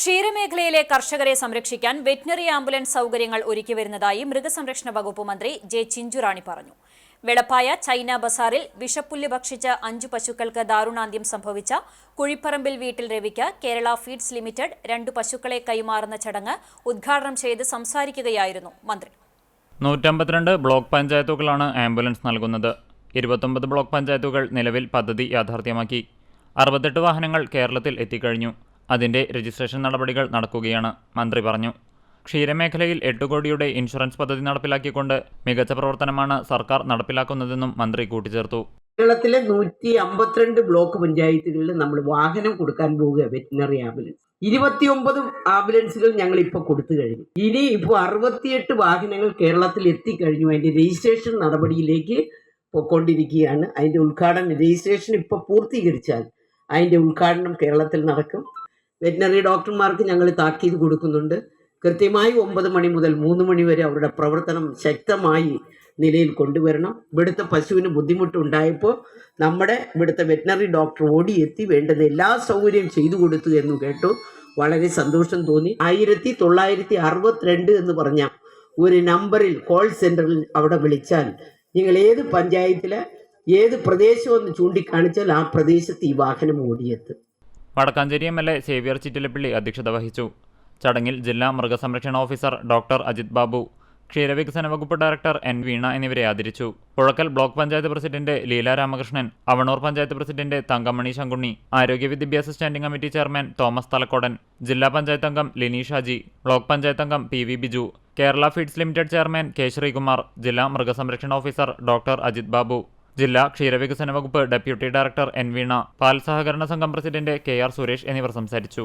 ക്ഷീരമേഖലയിലെ കർഷകരെ സംരക്ഷിക്കാൻ veterinary ambulance സൗകര്യങ്ങൾ ഒരുക്കി വരുന്നതായി മൃഗസംരക്ഷണ വകുപ്പ് മന്ത്രി ജെ ചിഞ്ചുറാണി പറഞ്ഞു. വെളപ്പായ ചൈന ബസാറിൽ വിഷപ്പുല്ല് ഭക്ഷിച്ച അഞ്ചു പശുക്കൾക്ക് ദാരുണാന്ത്യം സംഭവിച്ച കുഴിപ്പറമ്പിൽ വീട്ടിൽ രവിക്ക് കേരള ഫീഡ്സ് ലിമിറ്റഡ് രണ്ടു പശുക്കളെ കൈമാറുന്ന ചടങ്ങ് ഉദ്ഘാടനം ചെയ്ത് സംസാരിക്കുകയായിരുന്നു മന്ത്രി. നൂറ്റമ്പത്തിരണ്ട് ബ്ലോക്ക് പഞ്ചായത്തുകളാണ് ആംബുലൻസ് നൽകുന്നത്. ഇരുപത്തൊമ്പത് ബ്ലോക്ക് പഞ്ചായത്തുകൾ നിലവിൽ പദ്ധതി യാഥാർത്ഥ്യമാക്കി. അറുപത്തെട്ട് വാഹനങ്ങൾ കേരളത്തിൽ എത്തിക്കഴിഞ്ഞു. അതിന്റെ രജിസ്ട്രേഷൻ നടപടികൾ നടക്കുകയാണ്. മന്ത്രി പറഞ്ഞു. ക്ഷീരമേഖലയിൽ എട്ട് കോടിയുടെ ഇൻഷുറൻസ് പദ്ധതി നടപ്പിലാക്കിക്കൊണ്ട് മികച്ച പ്രവർത്തനമാണ് സർക്കാർ നടപ്പിലാക്കുന്നതെന്നും മന്ത്രി കൂട്ടിച്ചേർത്തു. കേരളത്തിലെ നൂറ്റി അമ്പത്തിരണ്ട് ബ്ലോക്ക് പഞ്ചായത്തുകളിൽ നമ്മൾ വാഹനം കൊടുക്കാൻ പോവുക വെറ്റിനറി ആംബുലൻസ്. ഇരുപത്തിയൊമ്പത് ആംബുലൻസുകൾ ഞങ്ങൾ ഇപ്പോൾ കൊടുത്തു കഴിഞ്ഞു. ഇനി ഇപ്പോൾ അറുപത്തിയെട്ട് വാഹനങ്ങൾ കേരളത്തിൽ എത്തിക്കഴിഞ്ഞു. അതിന്റെ രജിസ്ട്രേഷൻ നടപടിയിലേക്ക് പൊയ്ക്കൊണ്ടിരിക്കുകയാണ്. അതിന്റെ ഉദ്ഘാടനം രജിസ്ട്രേഷൻ ഇപ്പോൾ പൂർത്തീകരിച്ചാൽ അതിന്റെ ഉദ്ഘാടനം കേരളത്തിൽ നടക്കും. വെറ്റിനറി ഡോക്ടർമാർക്ക് ഞങ്ങൾ താക്കീത് കൊടുക്കുന്നുണ്ട്. കൃത്യമായി ഒമ്പത് മണി മുതൽ മൂന്ന് മണി വരെ അവരുടെ പ്രവർത്തനം ശക്തമായി നിലയിൽ കൊണ്ടുവരണം. ഇവിടുത്തെ പശുവിന് ബുദ്ധിമുട്ടുണ്ടായപ്പോൾ നമ്മുടെ ഇവിടുത്തെ വെറ്റിനറി ഡോക്ടർ ഓടിയെത്തി വേണ്ടത് എല്ലാ സൗകര്യവും ചെയ്തു കൊടുത്തു എന്ന് കേട്ടു. വളരെ സന്തോഷം തോന്നി. ആയിരത്തി തൊള്ളായിരത്തി അറുപത്തിരണ്ട് എന്ന് പറഞ്ഞ ഒരു നമ്പറിൽ കോൾ സെന്ററിൽ അവിടെ വിളിച്ചാൽ നിങ്ങൾ ഏത് പഞ്ചായത്തിലെ ഏത് പ്രദേശമെന്ന് ചൂണ്ടിക്കാണിച്ചാൽ ആ പ്രദേശത്ത് ഈ വാഹനം ഓടിയെത്തും. Vadakkanchery M L A Xavier Chittilappilly അധ്യക്ഷത വഹിച്ചു. ചടങ്ങിൽ ജില്ലാ മൃഗസംരക്ഷണ ഓഫീസർ ഡോക്ടർ അജിത് ബാബു ക്ഷീരവികസന വകുപ്പ് ഡയറക്ടർ എൻ വീണ എന്നിവരെ ആദരിച്ചു. Puzhakkal block panchayat president Leela Ramakrishnan Avanoor panchayat president Thankamani Sankunni ആരോഗ്യ വിദ്യാഭ്യാസ standing committee chairman Thomas Thalakkodan ജില്ലാ പഞ്ചായത്ത് അംഗം ലിനി ഷാജി ബ്ലോക്ക് പഞ്ചായത്ത് അംഗം P V Biju Kerala feeds limited chairman K Sreekumar ജില്ലാ മൃഗസംരക്ഷണ ഓഫീസർ ഡോക്ടർ അജിത് ബാബു. ജില്ലാ ക്ഷീരവികസന വകുപ്പ് ഡെപ്യൂട്ടി ഡയറക്ടർ എൻ വീണ പാൽ സഹകരണ സംഘം പ്രസിഡന്റ് കെ ആർ സുരേഷ് എന്നിവർ സംസാരിച്ചു.